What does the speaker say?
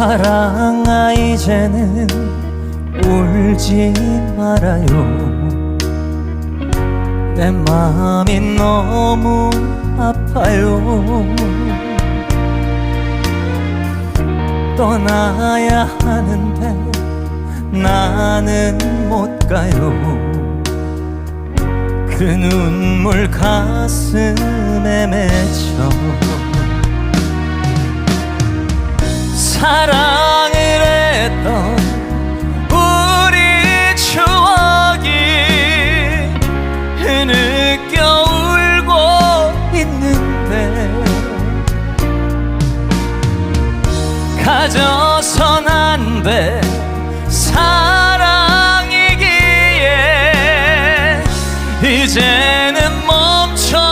사랑아 이제는 울지 말아요. 내 마음이 너무 아파요. 떠나야 하는데 나는 못 가요. 그 눈물 가슴에 맺혀 사랑을 했던 우리 추억이 흐느껴 울고 있는데 가져선 안돼 사랑이기에 이제는 멈춰